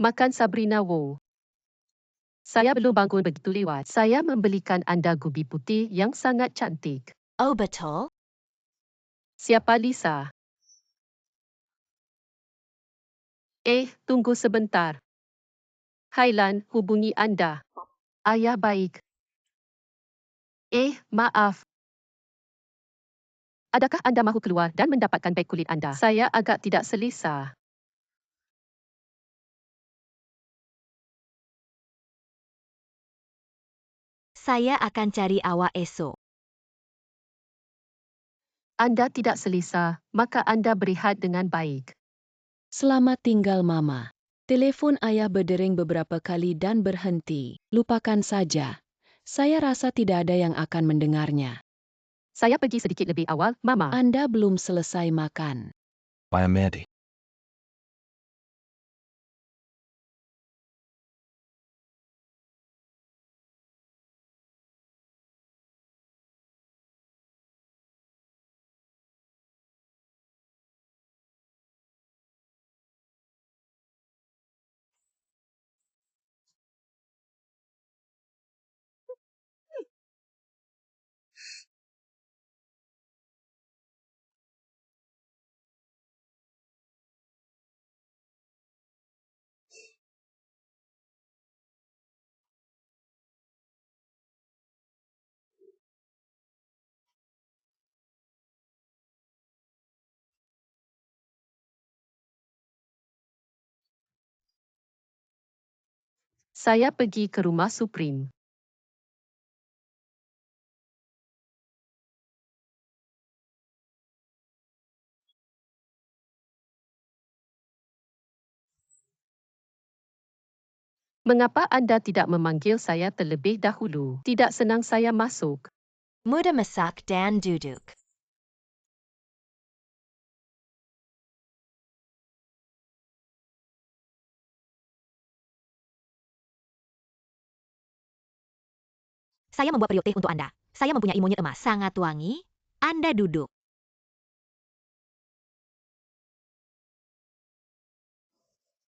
Makan Sabrina Wu. Saya belum bangun begitu lewat. Saya membelikan anda gubi putih yang sangat cantik. Oh betul? Siapa Lisa? Eh, tunggu sebentar. Hailan, hubungi anda. Ayah baik. Eh, maaf. Adakah anda mahu keluar dan mendapatkan beg kulit anda? Saya agak tidak selesa. Saya akan cari awak esok. Anda tidak selesa, maka anda berehat dengan baik. Selamat tinggal Mama. Telepon ayah berdering beberapa kali dan berhenti. Lupakan saja. Saya rasa tidak ada yang akan mendengarnya. Saya pergi sedikit lebih awal, Mama. Anda belum selesai makan. By Amandi. Saya pergi ke rumah Supreme. Mengapa anda tidak memanggil saya terlebih dahulu? Tidak senang saya masuk. Mudah masak dan duduk. Saya membuat periuk teh untuk Anda. Saya mempunyai monyet emas. Sangat wangi. Anda duduk.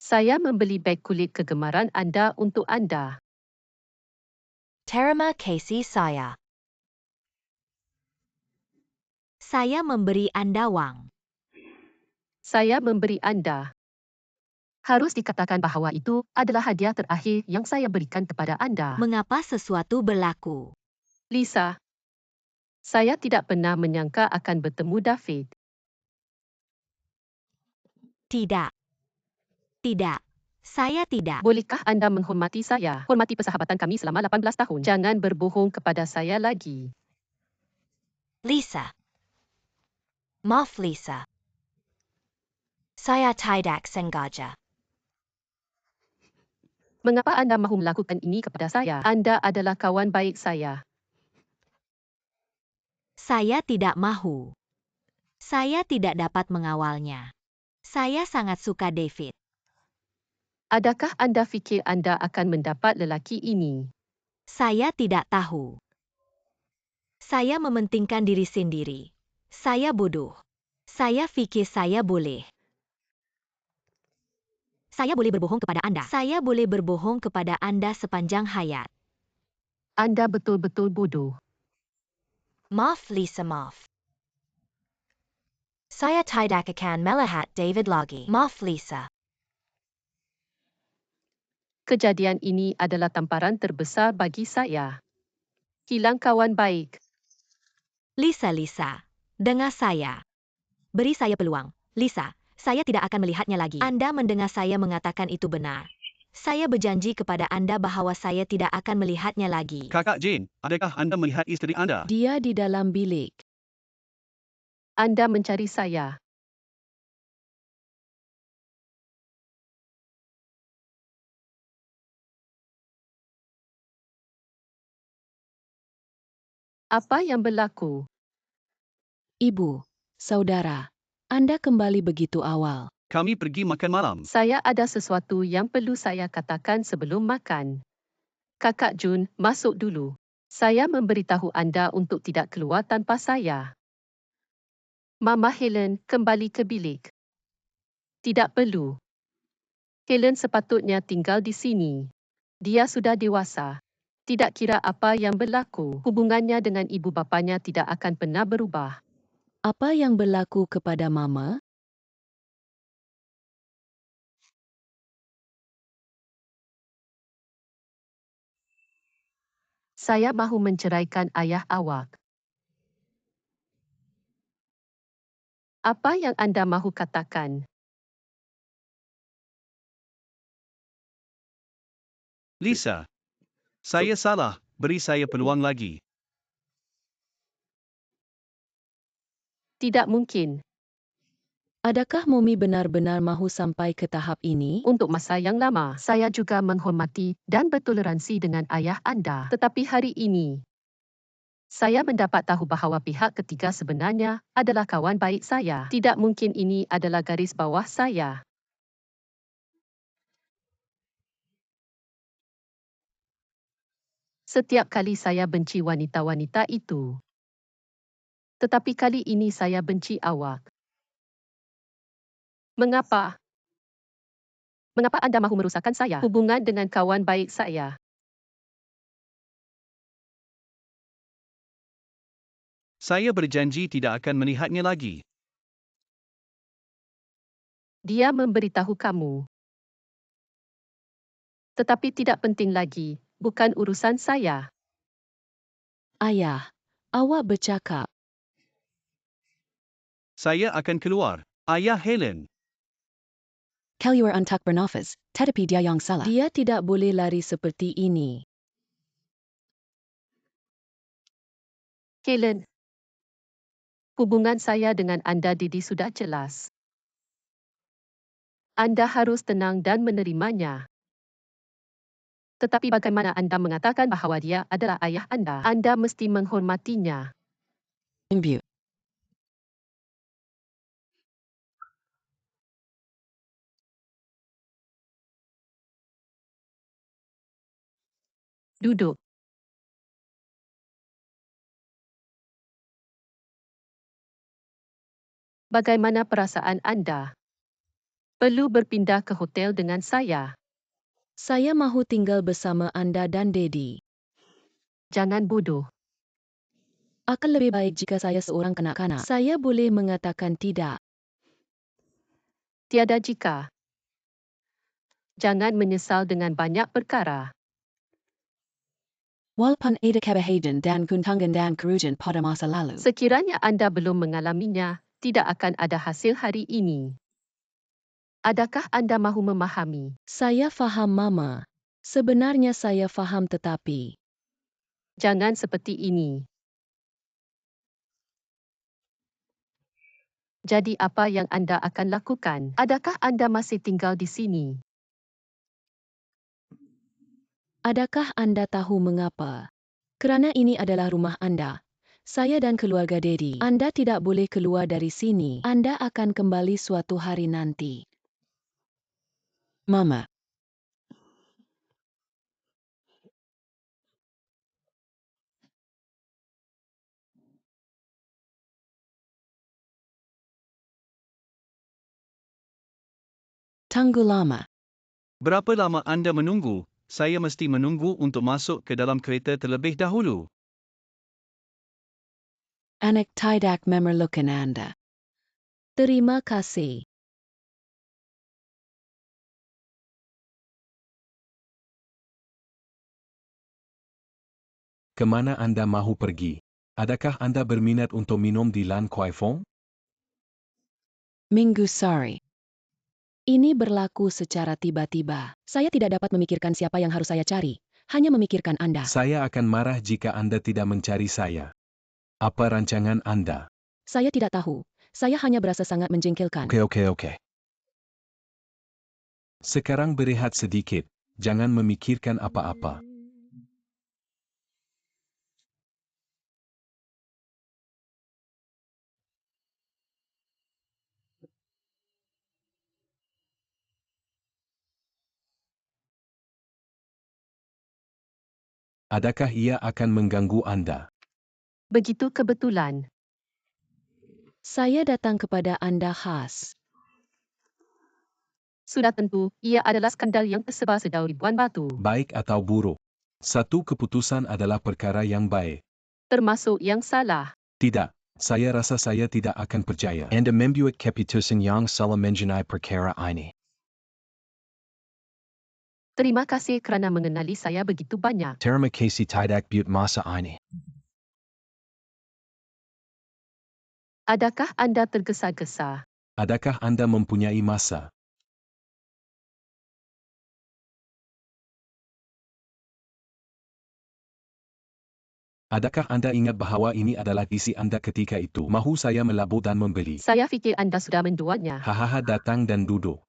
Saya membeli beg kulit kegemaran anda untuk anda. Terima kasih saya. Saya memberi Anda wang. Saya memberi anda. Harus dikatakan bahawa itu adalah hadiah terakhir yang saya berikan kepada anda. Mengapa sesuatu berlaku? Lisa, saya tidak pernah menyangka akan bertemu David. Tidak. Tidak. Saya tidak. Bolehkah anda menghormati saya? Hormati persahabatan kami selama 18 tahun. Jangan berbohong kepada saya lagi. Lisa. Maaf Lisa. Saya tidak sengaja. Mengapa anda mahu melakukan ini kepada saya? Anda adalah kawan baik saya. Saya tidak mahu. Saya tidak dapat mengawalnya. Saya sangat suka David. Adakah anda fikir anda akan mendapat lelaki ini? Saya tidak tahu. Saya mementingkan diri sendiri. Saya bodoh. Saya fikir saya boleh. Saya boleh berbohong kepada Anda. Saya boleh berbohong kepada Anda sepanjang hayat. Anda betul-betul bodoh. Maaf Lisa maaf. Saya tidak akan melihat David lagi. Maaf Lisa. Kejadian ini adalah tamparan terbesar bagi saya. Hilang kawan baik. Lisa Lisa. Dengar saya. Beri saya peluang. Lisa, saya tidak akan melihatnya lagi. Anda mendengar saya mengatakan itu benar. Saya berjanji kepada Anda bahawa saya tidak akan melihatnya lagi. Kakak Jane, adakah anda melihat isteri anda? Dia di dalam bilik. Anda mencari saya. Apa yang berlaku? Ibu, saudara, Anda kembali begitu awal. Kami pergi makan malam. Saya ada sesuatu yang perlu saya katakan sebelum makan. Kakak Jun, masuk dulu. Saya memberitahu anda untuk tidak keluar tanpa saya. Mama Helen kembali ke bilik. Tidak perlu. Helen sepatutnya tinggal di sini. Dia sudah dewasa. Tidak kira apa yang berlaku, hubungannya dengan ibu bapanya tidak akan pernah berubah. Apa yang berlaku kepada Mama? Saya mahu menceraikan ayah awak. Apa yang anda mahu katakan? Lisa. Saya salah, beri saya peluang lagi. Tidak mungkin. Adakah Mumi benar-benar mahu sampai ke tahap ini? Untuk masa yang lama, saya juga menghormati dan bertoleransi dengan ayah anda. Tetapi hari ini, saya mendapat tahu bahawa pihak ketiga sebenarnya adalah kawan baik saya. Tidak mungkin ini adalah garis bawah saya. Setiap kali saya benci wanita-wanita itu. Tetapi kali ini saya benci awak. Mengapa? Mengapa anda mahu merusakkan saya? Hubungan dengan kawan baik saya. Saya berjanji tidak akan melihatnya lagi. Dia memberitahu kamu. Tetapi tidak penting lagi, bukan urusan saya. Ayah, awak bercakap. Saya akan keluar. Ayah Helen. Kaluar untuk bernafas, tetapi dia yang salah. Dia tidak boleh lari seperti ini. Helen, hubungan saya dengan anda Didi sudah jelas. Anda harus tenang dan menerimanya. Tetapi bagaimana anda mengatakan bahawa dia adalah ayah anda? Anda mesti menghormatinya. Imbue. Duduk. Bagaimana perasaan anda? Perlu berpindah ke hotel dengan saya. Saya mahu tinggal bersama anda dan Dedi. Jangan bodoh. Akan lebih baik jika saya seorang kanak-kanak. Saya boleh mengatakan tidak. Tiada jika. Jangan menyesal dengan banyak perkara. Walaupun ada kebahagiaan dan kuntangan dan kerugian pada masa lalu. Sekiranya anda belum mengalaminya, tidak akan ada hasil hari ini. Adakah anda mahu memahami? Saya faham Mama. Sebenarnya saya faham tetapi. Jangan seperti ini. Jadi apa yang anda akan lakukan? Adakah anda masih tinggal di sini? Adakah anda tahu mengapa? Kerana ini adalah rumah anda. Saya dan keluarga Dedi. Anda tidak boleh keluar dari sini. Anda akan kembali suatu hari nanti. Mama. Tunggu lama. Berapa lama anda menunggu? Saya mesti menunggu untuk masuk ke dalam kereta terlebih dahulu. Anak tidak memerlukan anda. Terima kasih. Kemana anda mahu pergi? Adakah anda berminat untuk minum di Lan Kwai Fong? Minggu sorry. Ini berlaku secara tiba-tiba. Saya tidak dapat memikirkan siapa yang harus saya cari. Hanya memikirkan Anda. Saya akan marah jika anda tidak mencari saya. Apa rancangan anda? Saya tidak tahu. Saya hanya berasa sangat menjengkelkan. Oke oke oke. Sekarang berehat sedikit. Jangan memikirkan apa-apa. Adakah ia akan mengganggu anda? Begitu kebetulan. Saya datang kepada Anda khas. Sudah tentu, ia adalah skandal yang tersebar sejauh ribuan batu. Baik atau buruk. Satu keputusan adalah perkara yang baik. Termasuk yang salah. Tidak. Saya rasa saya tidak akan percaya. Anda membuat keputusan yang salah mengenai perkara ini. Terima kasih kerana mengenali saya begitu banyak. Terima kasih tidak buat masa ini. Adakah anda tergesa-gesa? Adakah Anda mempunyai masa? Adakah Anda ingat bahawa ini adalah isi Anda ketika itu? Mahu saya melabur dan membeli? Saya fikir anda sudah menjualnya. Hahaha datang dan duduk.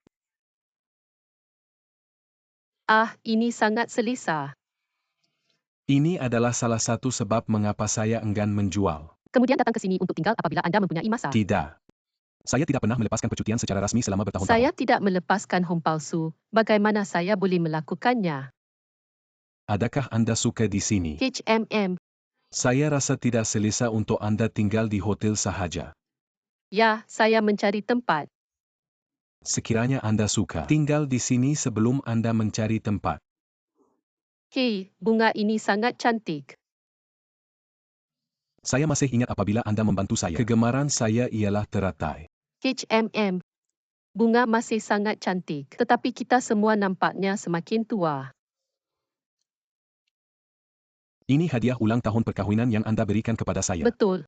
Ah, ini sangat selesa. Ini adalah salah satu sebab mengapa saya enggan menjual. Kemudian datang ke sini untuk tinggal apabila anda mempunyai masa. Tidak. Saya tidak pernah melepaskan percutian secara rasmi selama bertahun-tahun. Saya tidak melepaskan hom palsu. Bagaimana saya boleh melakukannya? Adakah Anda suka di sini? HMM. Saya rasa tidak selesa untuk Anda tinggal di hotel sahaja. Ya, saya mencari tempat. Sekiranya Anda suka tinggal di sini sebelum Anda mencari tempat. Hei, bunga ini sangat cantik. Saya masih ingat apabila Anda membantu saya. Kegemaran saya ialah teratai. HMM. Bunga masih sangat cantik, tetapi kita semua nampaknya semakin tua. Ini hadiah ulang tahun perkahwinan yang Anda berikan kepada saya. Betul.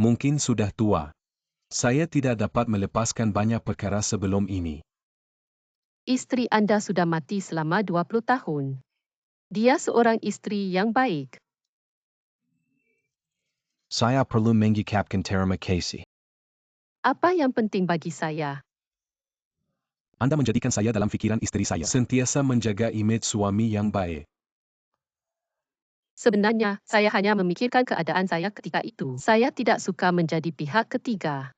Mungkin sudah tua. Saya tidak dapat melepaskan banyak perkara sebelum ini. Isteri anda sudah mati selama 20 tahun. Dia seorang isteri yang baik. Saya perlu mengucapkan terima kasih. Apa yang penting bagi saya? Anda menjadikan saya dalam fikiran isteri saya. Sentiasa menjaga imej suami yang baik. Sebenarnya, saya hanya memikirkan keadaan saya ketika itu. Saya tidak suka menjadi pihak ketiga.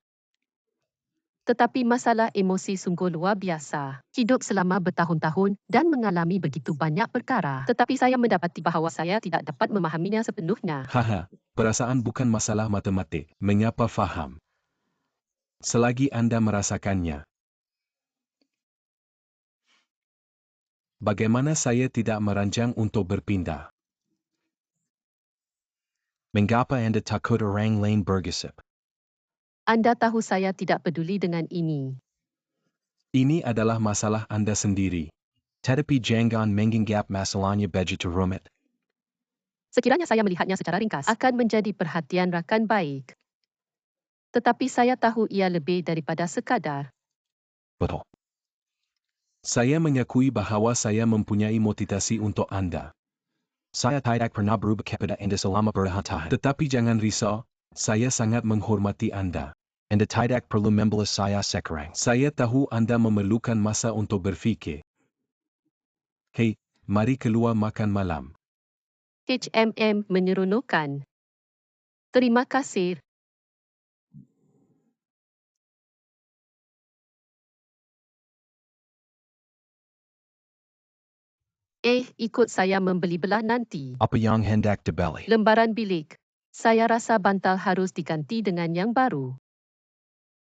Tetapi masalah emosi sungguh luar biasa. Hidup selama bertahun-tahun dan mengalami begitu banyak perkara. Tetapi saya mendapati bahawa saya tidak dapat memahaminya sepenuhnya. Haha, perasaan bukan masalah matematik. Mengapa faham? Selagi Anda merasakannya. Bagaimana saya tidak merancang untuk berpindah? Mengapa Anda takut orang lain bergesip? Anda tahu saya tidak peduli dengan ini. Ini adalah masalah Anda sendiri. Tetapi jangan menganggap masalahnya begitu rumit. Sekiranya saya melihatnya secara ringkas, akan menjadi perhatian rakan baik. Tetapi saya tahu ia lebih daripada sekadar. Betul. Saya mengakui bahawa saya mempunyai motivasi untuk Anda. Saya tidak pernah berubah kepada Anda selama bertahun-tahun. Tetapi jangan risau, saya sangat menghormati Anda. Anda tidak perlu membalas saya sekarang. Saya tahu Anda memerlukan masa untuk berfikir. Hei, mari keluar makan malam. HMM menyeronokkan. Terima kasih. Eh, ikut saya membeli belah nanti. Apa yang hendak dibeli? Lembaran bilik. Saya rasa bantal harus diganti dengan yang baru.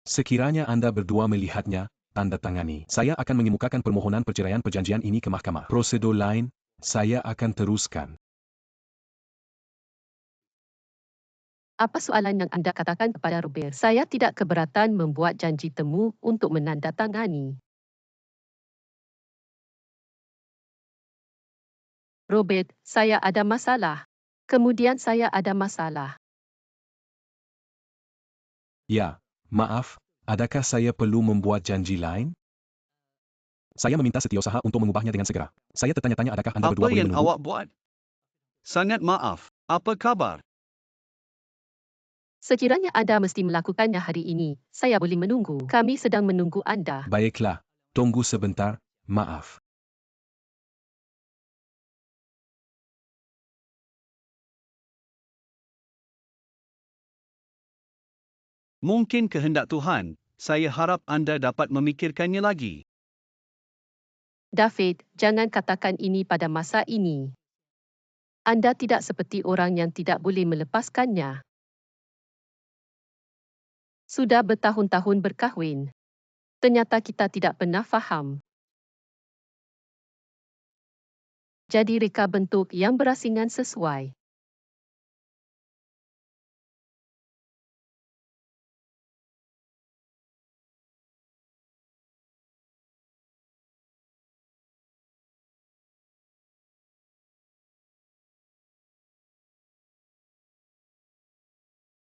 Sekiranya Anda berdua melihatnya, tanda tangani. Saya akan mengemukakan permohonan perceraian perjanjian ini ke mahkamah. Prosedur lain, saya akan teruskan. Apa soalan yang anda katakan kepada Robert? Saya tidak keberatan membuat janji temu untuk menandatangani. Robert, saya ada masalah. Kemudian saya ada masalah. Ya, maaf, adakah saya perlu membuat janji lain? Saya meminta setiausaha untuk mengubahnya dengan segera. Saya tertanya-tanya adakah Anda berdua Apa boleh yang menunggu? awak buat? Sangat maaf. Apa kabar? Sekiranya anda mesti melakukannya hari ini, saya boleh menunggu. Kami sedang menunggu anda. Baiklah, tunggu sebentar, maaf. Mungkin kehendak Tuhan, saya harap anda dapat memikirkannya lagi. David, jangan katakan ini pada masa ini. Anda tidak seperti orang yang tidak boleh melepaskannya. Sudah bertahun-tahun berkahwin. Ternyata kita tidak pernah faham. Jadi reka bentuk yang berasingan sesuai.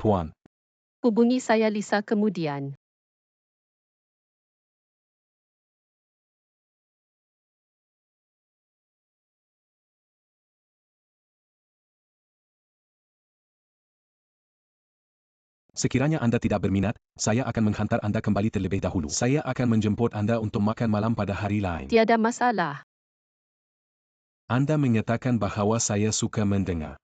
Puan. Hubungi saya Lisa kemudian. Sekiranya Anda tidak berminat, saya akan menghantar Anda kembali terlebih dahulu. Saya akan menjemput Anda untuk makan malam pada hari lain. Tiada masalah. Anda menyatakan bahawa saya suka mendengar.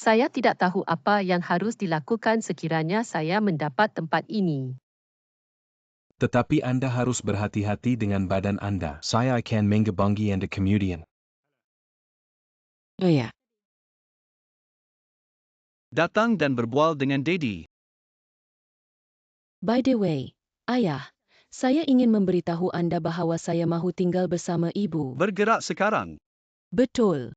Saya tidak tahu apa yang harus dilakukan sekiranya saya mendapat tempat ini. Tetapi Anda harus berhati-hati dengan badan Anda. Saya akan menghubungi Anda kemudian. Oh ya, Datang dan berbual dengan Dedi. by the way, ayah, saya ingin memberitahu Anda bahawa saya mahu tinggal bersama ibu. Bergerak sekarang. Betul.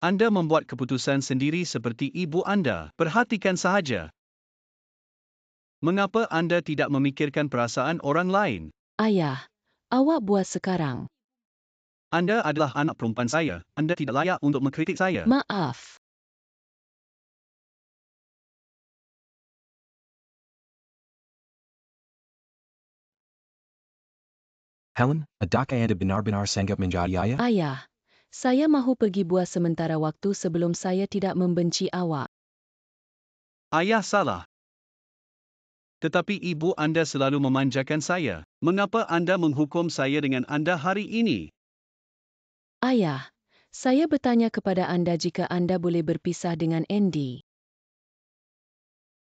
Anda membuat keputusan sendiri seperti ibu Anda. Perhatikan sahaja. Mengapa Anda tidak memikirkan perasaan orang lain? Ayah, awak buat sekarang. Anda adalah anak perempuan saya. Anda tidak layak untuk mengkritik saya. Maaf. Helen, adakah Anda benar-benar sanggup menjadi ayah? Ayah, saya mahu pergi buat sementara waktu sebelum saya tidak membenci awak. Ayah salah. Tetapi ibu Anda selalu memanjakan saya. Mengapa Anda menghukum saya dengan Anda hari ini? Ayah, saya bertanya kepada Anda jika Anda boleh berpisah dengan Andy.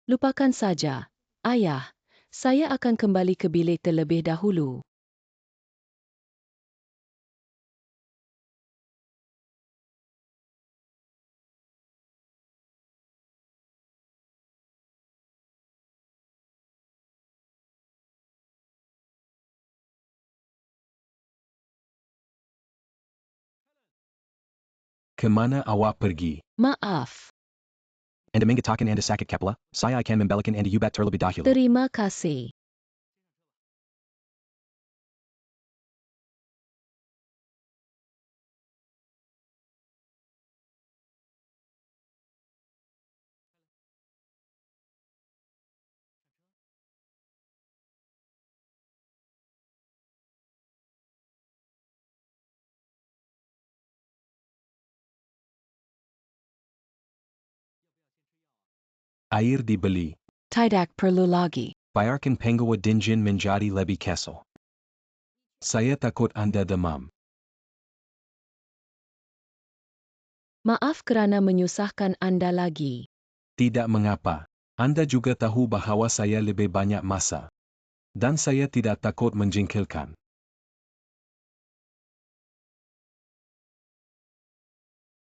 Lupakan saja. Ayah, saya akan kembali ke bilik terlebih dahulu. Kemana awak pergi? Maaf. Anda mengatakan Anda sakit kepala? Saya akan membalikan Anda ubat terlebih dahulu. Terima kasih. Air dibeli. Tidak perlu lagi. Bayarkan penggawa dinjin menjadi lebih kesal. Saya takut Anda demam. Maaf kerana menyusahkan Anda lagi. Tidak mengapa. Anda juga tahu bahawa saya lebih banyak masa. Dan saya tidak takut menjengkelkan.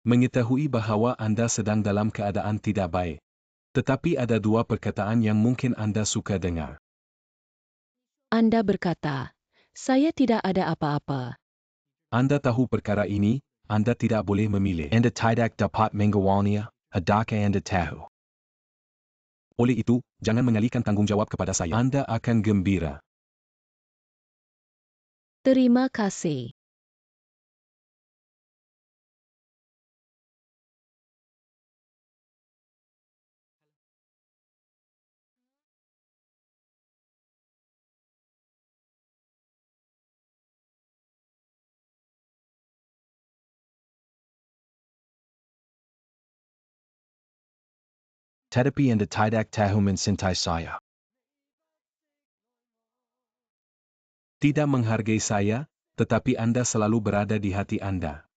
Mengetahui bahawa Anda sedang dalam keadaan tidak baik. Tetapi ada dua perkataan yang mungkin Anda suka dengar. Anda berkata, saya tidak ada apa-apa. Anda tahu perkara ini, Anda tidak boleh memilih. Anda tidak dapat mengawalnya, adakah Anda tahu? Oleh itu, jangan mengalihkan tanggungjawab kepada saya. Anda akan gembira. Terima kasih. Tetapi Anda tidak tahu mencintai saya. Tidak menghargai saya, tetapi Anda selalu berada di hati Anda.